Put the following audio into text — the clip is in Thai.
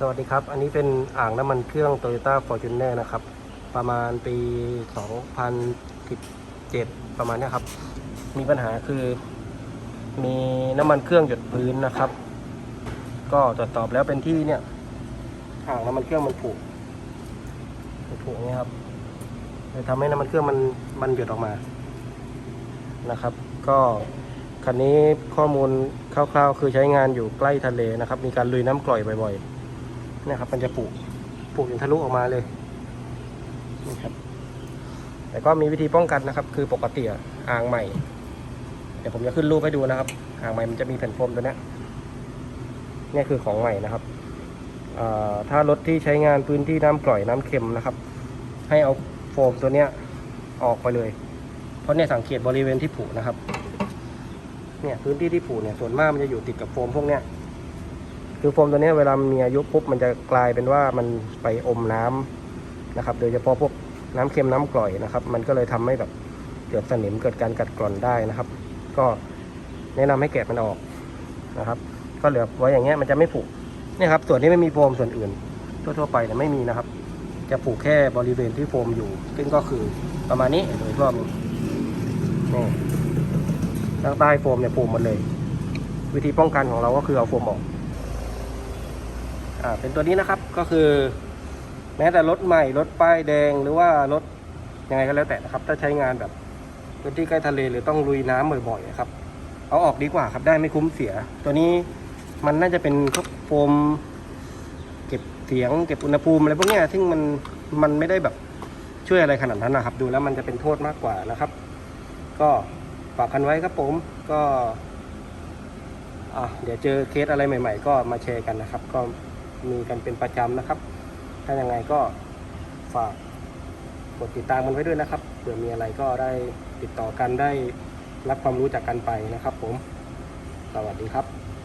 สวัสดีครับ อันนี้เป็นอ่างน้ำมันเครื่อง Toyota Fortuner นะครับ ประมาณปี 2017 ประมาณนี้ครับ มีปัญหาคือ มีน้ำมันเครื่องหยดพื้นนะครับ ก็ตรวจสอบแล้วเป็นที่เนี่ย อ่างน้ำมันเครื่องมันผุมันผุอย่างเงี้ครับเลยทำให้น้ำมันเครื่องมันมันหยดออกมา นะครับ ก็คันนี้ข้อมูลคร่าวๆ คือใช้งานอยู่ใกล้ทะเลนะครับ มีการลุยน้ำกร่อยบ่อยๆ นะครับ มันจะปุปุจนทะลุออกมาเลยนี่ครับ แต่ก็มีวิธีป้องกันนะครับ คือปกติอ่างใหม่ เดี๋ยวผมจะขึ้นรูปให้ดูนะครับ อ่างใหม่มันจะมีแผ่นโฟมตัวนี้นี่คือของใหม่นะครับอ่าถ้ารถที่ใช้งานพื้นที่น้ำกร่อยน้ำเค็มนะครับ ให้เอาโฟมตัวเนี้ยออกไปเลย เพราะเนี่ยสังเกตบริเวณที่ผุนะครับ เนี่ยพื้นที่ที่ผุเนี่ยส่วนมากมันจะอยู่ติดกับโฟมพวกเนี้ย คือโฟมตัวนี้เวลามันมีอายุปุ๊บมันจะกลายเป็นว่ามันไปอมน้ำนะครับ โดยเฉพาะพวกน้ำเค็มน้ำกร่อยนะครับ มันก็เลยทำให้แบบเกิดสนิมเกิดการกัดกร่อนได้นะครับ ก็แนะนำให้แกะมันออกนะครับ ก็เหลือไว้อย่างเงี้ยมันจะไม่ผุนี่ครับส่วนที่ไม่มีโฟมส่วนอื่น ทั่วๆไปเนี่ยไม่มีนะครับ จะผูกแค่บริเวณที่โฟมอยู่ ซึ่งก็คือประมาณนี้โดยรอบนี้นี่ข้างใต้โฟมเนี่ยผูกหมดเลย วิธีป้องกันของเราก็คือเอาโฟมออก อ่าเป็นตัวนี้นะครับก็คือ แม้แต่รถใหม่รถป้ายแดงหรือว่ารถยังไงก็แล้วแต่นะครับ ถ้าใช้งานแบบพื้นที่ใกล้ทะเลหรือต้องลุยน้ำบ่อยๆครับ เอาออกดีกว่าครับได้ไม่คุ้มเสีย ตัวนี้มันน่าจะเป็นพวกโฟมเก็บเสียง เก็บอุณหภูมิอะไรพวกนี้ซึ่งมันมันไม่ได้แบบช่วยอะไรขนาดนั้นนะครับ ดูแล้วมันจะเป็นโทษมากกว่านะครับ ก็ฝากกันไว้ครับผมก็อะเดี๋ยวเจอเคสอะไรใหม่ ๆ ก็มาแชร์กันนะครับ ก็ มีกันเป็นประจำนะครับ ถ้ายังไงก็ฝากกดติดตามกันไว้ด้วยนะครับเผื่อมีอะไรก็ได้ติดต่อกันได้รับความรู้จากกันไปนะครับผม สวัสดีครับ